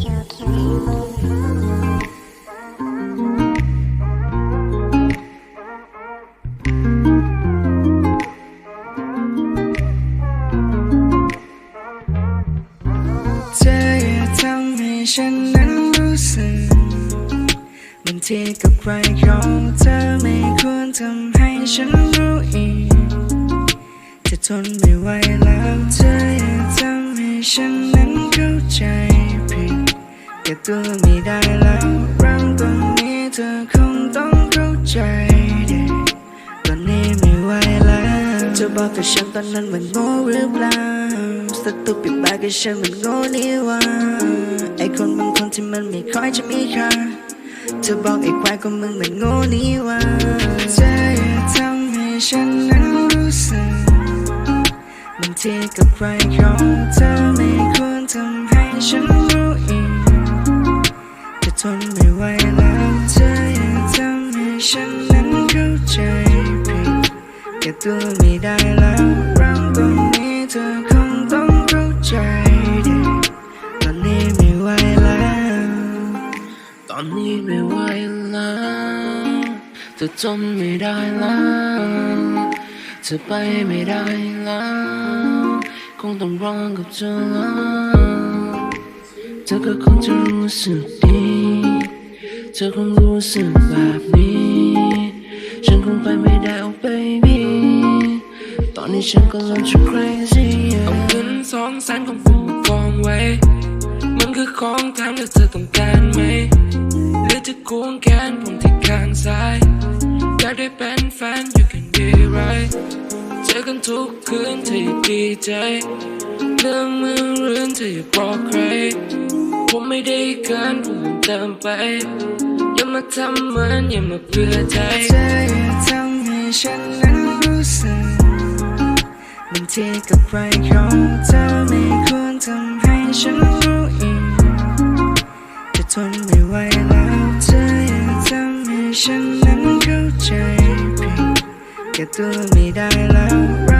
เธออย่าทำให้ฉันนั้นรู้สึกบางทีกับใครขอเธอไม่ควรทำให้ฉันรู้อีกจะทนไม่ไหวแล้วเธออย่าทำให้ฉัน แก่ตัวไม่ได้แล้วรื่องตรงนี้เธอคงต้องเข้าใจเด็ตอนนี้ไม่ไหวแล้วเธอบอกกับฉันตอนนั้นมันโง่หรือเปล่าสตุปิดปากกับฉันมันโง่นี่ว่าไอคนบางคนที่มันไม่ค่อยจะมีค่าเธอบอกไอ้ควายของมึงมันโง่นี่ว่าเธออย่าทำให้ฉันนั้นรู้สึกบางทีกับใครของเธอไม่ควรทำ ตัวไม่ได้แล้วรื่องตรงนี้เธอคงต้องเข้าใจดิตอนนี้ไม่ไหวแล้ว ตอนนี้ไม่ไหวแล้วเธอทนไม่ได้แล้วเธอไปไม่ได้แล้วคงต้องร้องกับเธอแล้วเธอก็คงจะรู้สึกดีเธอคงรู้สึกแบบนี้ ฉันคงไปไม่ได้ oh baby นนี้ฉันก็เริ่มจะ crazy เอาเงินสองแสนของผมมากองไว้ มันคือของแถมที่เธอต้องการไหมหรือจะควงแขนผมที่ข้างซ้ายอยากได้เป็นแฟน you can be right เจอกันทุกคืนเธออย่าดีใจเรื่องมือรื่นเธออย่าบอกใคร ผมไม่ได้เกินผมเติมไป อย่ามาทำเหมือนอย่ามาเพื่อใจเธออย่าทำให้ฉันนั้นรู้สึกบาง ที่กับใครของเธอไม่ควรทำให้ฉันรู้อีกจะทนไม่ไหวแล้วเธออย่าทำให้ฉันนั้นเข้าใจผิดแก้ตัวไม่ได้แล้ว